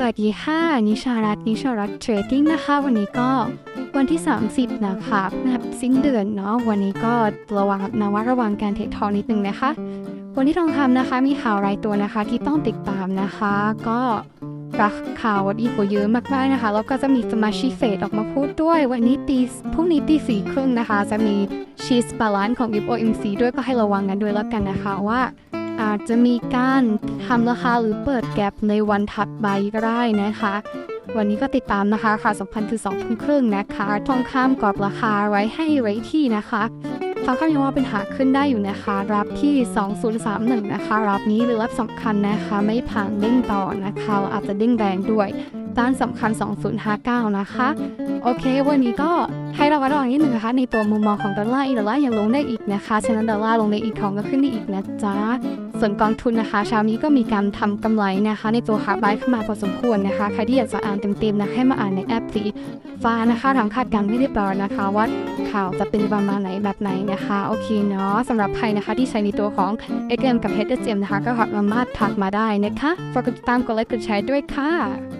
สวัสดีค่ะ นิชารัตน์นิชารัตน์เทรดดิ้งนะคะ วันนี้ก็วันที่ 30 นะคะนับสิ้นเดือนเนาะวันนี้ก็ระวังนะว่าระวังการเทรดทองนิดนึงนะคะ วันที่ทองคำนะคะ มีข่าวรายตัวนะคะที่ต้องติดตามนะคะ ก็รักข่าววันอีกเยอะมากๆนะคะ แล้วก็จะมีสมาชิกเฟดออกมาพูดด้วย วันนี้ตีพรุ่งนี้ตีสี่ครึ่งนะคะ จะมีชีสบาลานซ์ของ FOMC ด้วยก็ให้ระวังกันด้วยแล้วกันนะคะว่า อาจจะมีการทำราคาหรือเปิดแกลบในวันถัดไปก็ได้นะคะ วันนี้ก็ติดตามนะคะค่ะสำคัญคือ2ทุ่มครึ่งนะคะ ทองคำกรอบราคาไว้ให้ไว้ที่นะคะทองคำยังว่าเป็นหาขึ้นได้อยู่นะคะ รับที่ 2031 นะคะ รับนี้หรือรับสำคัญนะคะ ไม่ผ่านเด้งต่อนะคะอาจจะเด้งแรงด้วยต้านสำคัญ 2059 นะคะ โอเค วันนี้ก็ให้เราระวังนิดนึงนะคะ ในตัวมุมมองของดอลลาร์อีดอลลาร์ยังลงได้อีกนะคะ ฉะนั้นดอลลาร์ลงได้อีกทองก็ขึ้นได้อีกนะจ๊ะ ส่วนกองทุนนะคะเช้านี้ก็มีการทำกำไรนะคะ ในตัวฮาร์บายเข้ามาพอสมควรนะคะใครที่อยากจะอ่านเต็มๆนะให้มาอ่านในแอปสีฟ้านะคะทางคาดการณ์ไม่ได้บอกนะคะว่าข่าวจะเป็นประมาณไหนแบบไหนนะคะ โอเคเนาะสำหรับใครนะคะที่ใช้ในตัวของ XM กับ HSM นะคะ ก็สามารถทักมาได้นะคะฝากกดติดตามกดไลค์กดแชร์ด้วยค่ะ